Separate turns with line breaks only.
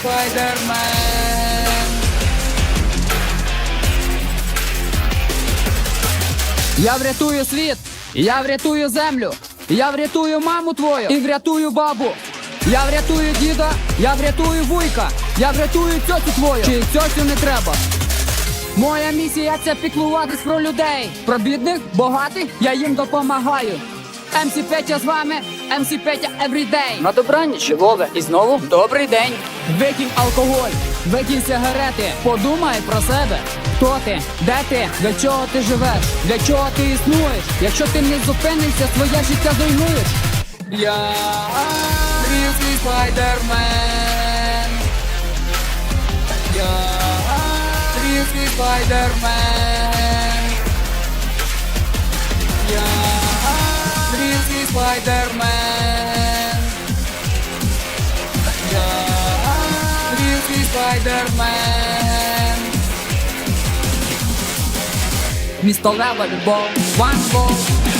спайдермен. Я врятую світ, я врятую землю, я врятую маму твою і врятую бабу. Я врятую діда, я врятую вуйка, я врятую тьотю твою, чи тьотю не треба. Моя місія це піклуватись про людей. Про бідних, багатих, я їм допомагаю. МС Петя з вами, МС Петя everyday. На добраніч, Вове, і знову добрий день. Викинь алкоголь, викинь сигарети, подумай про себе. Хто ти? Де ти? Для чого ти живеш? Для чого ти існуєш? Якщо ти не зупинишся, своє життя зруйнуєш. Я різний спайдермен. Я різний спайдермен. Спайдермен. Я різний спайдермен. Місто Лева, любов, ball.